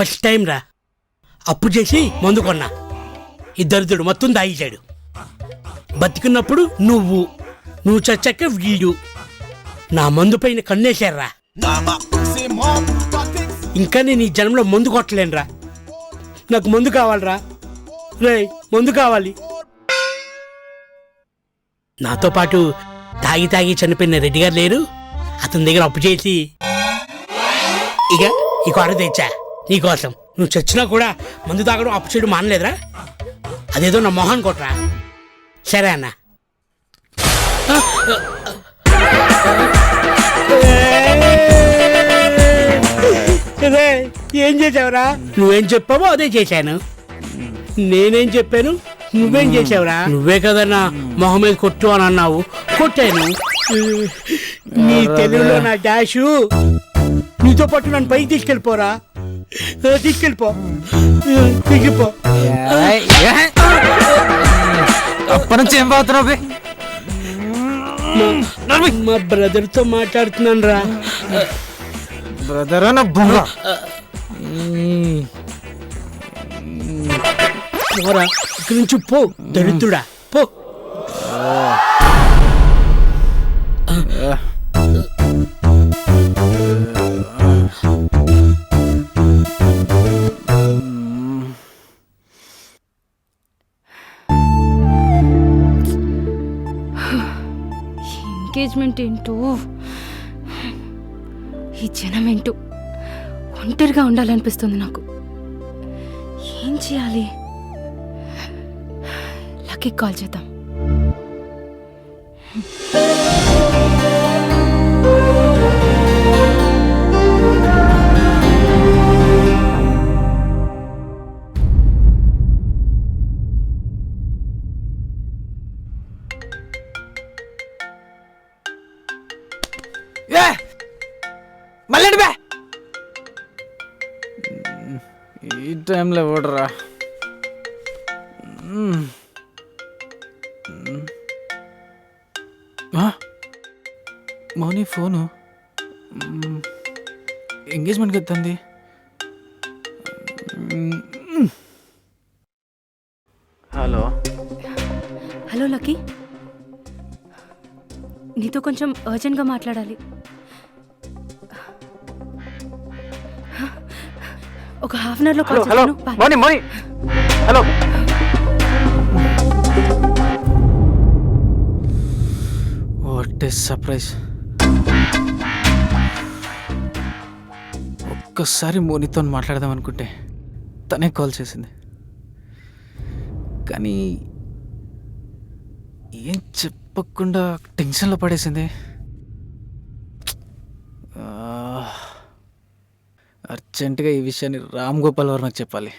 First time రా. అప్పు చేసి మందు కొన్నా. ఈ దరిద్రుడు మొత్తం దాయిచాడు. బతికున్నప్పుడు నువ్వు నువ్వు చచ్చాక వీడు. నా మందు పైన కన్నేశారా? ఇంకా నేను ఈ జన్మలో మందు కొట్టలేనురా. నాకు మందు కావాలరా. రే మందు కావాలి. నాతో పాటు తాగి తాగి చనిపోయిన రెడ్డి గారు లేరు. అతని దగ్గర అప్పు చేసి ఇక ఈ కారు తెచ్చా? నీకోసం నువ్వు చచ్చినా కూడా మందు తాగడం అప్పు చేయడం మానలేదురా. అదేదో నా మొహాన్ కొట్రా. సరే అన్న. ఏం చేసావురా నువ్వేం చెప్పావో అదే చేశాను. నేనేం చెప్పాను? నువ్వేం చేసావురా నువ్వే కదన్నా మొహం మీద కొట్టు అని అన్నావు. కొట్టాను. నీ తెలుగులో నా డాషు. నీతో పాటు నన్ను పైకి తీసుకెళ్ళిపోరా. తీసుకెళ్ళిపో. తీసుకెళ్ళిపో. అప్పటి నుంచి ఏం బాగుతున్నావు బే? మా- మా బ్రదర్తో మాట్లాడుతున్నాను రా. బ్రదర్ నా బొంగ పోరా ఇక్కడి నుంచి పో దరిద్రుడా పో. ఎంగేజ్మెంట్ ఏంటో? ఈ జనం ఏంటో? ఒంటరిగా ఉండాలనిపిస్తుంది నాకు. ఏం చేయాలి? లక్కీ కాల్ చేద్దాం. ఏ! మళ్ళీ బే! ఈ టైంలో ఓడరా. మౌని ఫోను. ఎంగేజ్మెంట్కి ఎత్తంది. హలో. Hello Lucky. నీతో కొంచెం అర్జెంట్గా మాట్లాడాలి. ఒక హాఫ్ అన్ అవర్లో కాల్ హలో చేస్తాను. Mouni Mouni hello what is surprise. ఒక్కసారి మోనితో మాట్లాడదాం అనుకుంటే తనే కాల్ చేసింది. కానీ ఏం చెప్పకుండా టెన్షన్లో పడేసింది. అర్జెంటుగా ఈ విషయాన్ని రామ్ గోపాల్ వర్మకి చెప్పాలి.